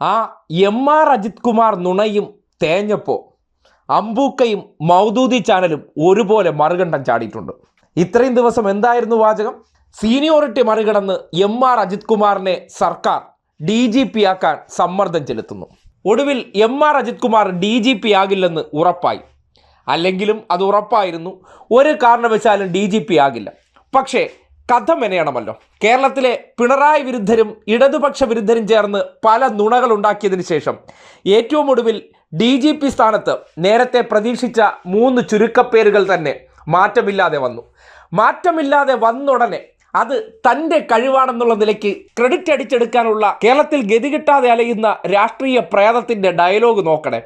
ആ M R Ajith Kumar നുണയും തേഞ്ഞപ്പോൾ അമ്പൂക്കയും മൗദൂദി ചാനലും ഒരുപോലെ മറുകണ്ഠം ചാടിയിട്ടുണ്ട്. ഇത്രയും ദിവസം എന്തായിരുന്നു വാചകം? സീനിയോറിറ്റി മറികടന്ന് എം ആർ അജിത് കുമാറിനെ സർക്കാർ ഡി ജി പി ആക്കാൻ സമ്മർദ്ദം ചെലുത്തുന്നു. ഒടുവിൽ M R Ajith Kumar D G P ആകില്ലെന്ന് ഉറപ്പായി. അല്ലെങ്കിലും അത് ഉറപ്പായിരുന്നു. ഒരു കാരണവശാലും ഡി ജി പി ആകില്ല. പക്ഷേ കഥ മെനയണമല്ലോ. കേരളത്തിലെ പിണറായി വിരുദ്ധരും ഇടതുപക്ഷ വിരുദ്ധരും ചേർന്ന് പല നുണകൾ ഉണ്ടാക്കിയതിനു ശേഷം ഏറ്റവും ഒടുവിൽ ഡി ജി പി സ്ഥാനത്ത് നേരത്തെ പ്രതീക്ഷിച്ച മൂന്ന് ചുരുക്കപ്പേരുകൾ തന്നെ മാറ്റമില്ലാതെ വന്നു. മാറ്റമില്ലാതെ വന്നുടനെ അത് തന്റെ കഴിവാണെന്നുള്ള നിലയ്ക്ക് ക്രെഡിറ്റ് അടിച്ചെടുക്കാനുള്ള കേരളത്തിൽ ഗതികിട്ടാതെ അലയുന്ന രാഷ്ട്രീയ പ്രേതത്തിന്റെ ഡയലോഗ് നോക്കണേ.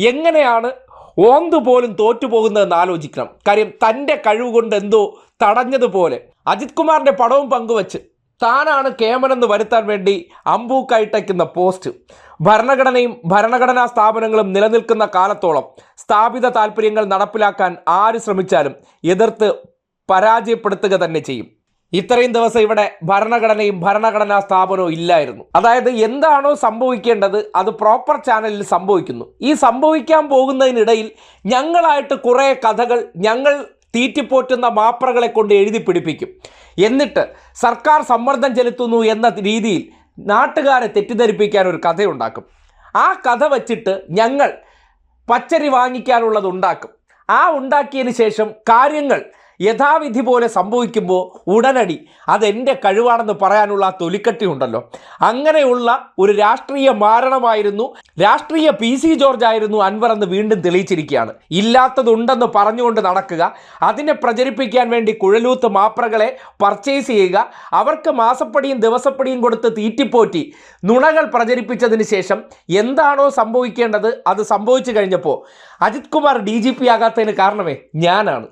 എങ്ങനെയാണ് ഓന്ത് പോലും തോറ്റുപോകുന്നതെന്ന് ആലോചിക്കണം. കാര്യം തന്റെ കഴിവ് കൊണ്ട് എന്തോ തടഞ്ഞതുപോലെ. അജിത് കുമാറിന്റെ പടവും പങ്കുവച്ച് താനാണ് കേമനെന്ന് വരുത്താൻ വേണ്ടി അമ്പൂക്കായിട്ടയ്ക്കുന്ന പോസ്റ്റ്. ഭരണഘടനയും ഭരണഘടനാ സ്ഥാപനങ്ങളും നിലനിൽക്കുന്ന കാലത്തോളം സ്ഥാപിത താല്പര്യങ്ങൾ നടപ്പിലാക്കാൻ ആര് ശ്രമിച്ചാലും എതിർത്ത് പരാജയപ്പെടുത്തുക തന്നെ ചെയ്യും. ഇത്രയും ദിവസം ഇവിടെ ഭരണഘടനയും ഭരണഘടനാ സ്ഥാപനവും ഇല്ലായിരുന്നു. അതായത് എന്താണോ സംഭവിക്കേണ്ടത് അത് പ്രോപ്പർ ചാനലിൽ സംഭവിക്കുന്നു. ഈ സംഭവിക്കാൻ പോകുന്നതിനിടയിൽ ഞങ്ങളായിട്ട് കുറേ കഥകൾ ഞങ്ങൾ തീറ്റിപ്പോറ്റുന്ന മാപ്രകളെ കൊണ്ട് എഴുതി പിടിപ്പിക്കും. എന്നിട്ട് സർക്കാർ സമ്മർദ്ദം ചെലുത്തുന്നു എന്ന രീതിയിൽ നാട്ടുകാരെ തെറ്റിദ്ധരിപ്പിക്കാൻ ഒരു കഥയുണ്ടാക്കും. ആ കഥ വച്ചിട്ട് ഞങ്ങൾ പച്ചരി വാങ്ങിക്കാനുള്ളത് ഉണ്ടാക്കും. ആ ഉണ്ടാക്കിയതിന് ശേഷം കാര്യങ്ങൾ യഥാവിധി പോലെ സംഭവിക്കുമ്പോൾ ഉടനടി അതെന്റെ കഴിവാണെന്ന് പറയാനുള്ള ആ തൊലിക്കട്ടി ഉണ്ടല്ലോ. അങ്ങനെയുള്ള ഒരു രാഷ്ട്രീയ മാരണമായിരുന്നു. രാഷ്ട്രീയ പി സി ജോർജ് ആയിരുന്നു അൻവർ എന്ന് വീണ്ടും തെളിയിച്ചിരിക്കുകയാണ്. ഇല്ലാത്തതുണ്ടെന്ന് പറഞ്ഞുകൊണ്ട് നടക്കുക അതിനെ പ്രചരിപ്പിക്കാൻ വേണ്ടി കുഴലൂത്ത് മാപ്രകളെ പർച്ചേസ് ചെയ്യുക അവർക്ക് മാസപ്പടിയും ദിവസപ്പടിയും കൊടുത്ത് തീറ്റിപ്പോറ്റി നുണകൾ പ്രചരിപ്പിച്ചതിന് ശേഷം എന്താണോ സംഭവിക്കേണ്ടത് അത് സംഭവിച്ചു കഴിഞ്ഞപ്പോൾ Ajith Kumar D G P ആകാത്തതിന് കാരണമേ ഞാനാണ്.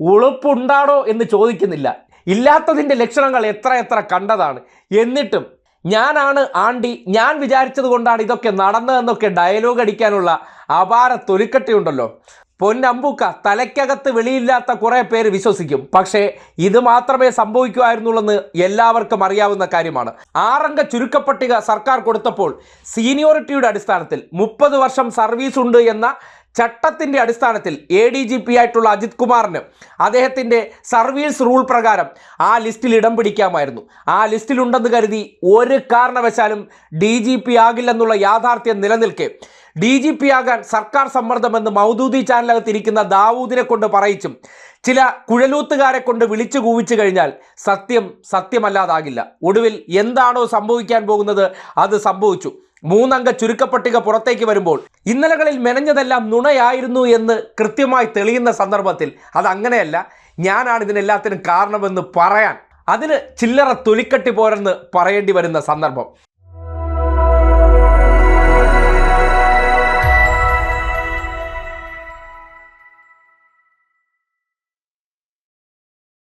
ഉളുപ്പുണ്ടാണോ എന്ന് ചോദിക്കുന്നില്ല. ഇല്ലാത്തതിന്റെ ലക്ഷണങ്ങൾ എത്ര എത്ര കണ്ടതാണ്. എന്നിട്ടും ഞാനാണ് ആണ്ടി ഞാൻ വിചാരിച്ചത് കൊണ്ടാണ് ഇതൊക്കെ നടന്നതെന്നൊക്കെ ഡയലോഗ് അടിക്കാനുള്ള അപാര തൊലിക്കട്ടിയുണ്ടല്ലോ. പൊന്നമ്പൂക്ക തലയ്ക്കകത്ത് വെളിയില്ലാത്ത കുറേ പേര് വിശ്വസിക്കും. പക്ഷേ ഇത് മാത്രമേ സംഭവിക്കുമായിരുന്നുള്ളെന്ന് എല്ലാവർക്കും അറിയാവുന്ന കാര്യമാണ്. ആറംഗ ചുരുക്കപ്പട്ടിക സർക്കാർ കൊടുത്തപ്പോൾ സീനിയോറിറ്റിയുടെ അടിസ്ഥാനത്തിൽ മുപ്പത് വർഷം സർവീസ് ഉണ്ട് എന്ന ചട്ടത്തിന്റെ അടിസ്ഥാനത്തിൽ എ ഡി ജി പി ആയിട്ടുള്ള അജിത് കുമാറിന് അദ്ദേഹത്തിന്റെ സർവീസ് റൂൾ പ്രകാരം ആ ലിസ്റ്റിൽ ഇടം പിടിക്കാമായിരുന്നു. ആ ലിസ്റ്റിലുണ്ടെന്ന് കരുതി ഒരു കാരണവശാലും ഡി ജി പി ആകില്ലെന്നുള്ള യാഥാർത്ഥ്യം നിലനിൽക്കെ ഡി ജി പി ആകാൻ സർക്കാർ സമ്മർദ്ദമെന്ന് മൗദൂദി ചാനലകത്തിരിക്കുന്ന ദാവൂദിനെ കൊണ്ട് പറയിച്ചും ചില കുഴലൂത്തുകാരെ കൊണ്ട് വിളിച്ചു കൂവിച്ചു കഴിഞ്ഞാൽ സത്യം സത്യമല്ലാതാകില്ല. ഒടുവിൽ എന്താണോ സംഭവിക്കാൻ പോകുന്നത് അത് സംഭവിച്ചു. മൂന്നംഗ ചുരുക്കപ്പട്ടിക പുറത്തേക്ക് വരുമ്പോൾ ഇന്നലകളിൽ മെനഞ്ഞതെല്ലാം നുണയായിരുന്നു എന്ന് കൃത്യമായി തെളിയുന്ന സന്ദർഭത്തിൽ അതങ്ങനെയല്ല ഞാനാണ് ഇതിനെല്ലാത്തിനും കാരണമെന്ന് പറയാൻ. അതിന് ചില്ലറ തൊലിക്കട്ടി പോരെന്ന് പറയേണ്ടി വരുന്ന സന്ദർഭം.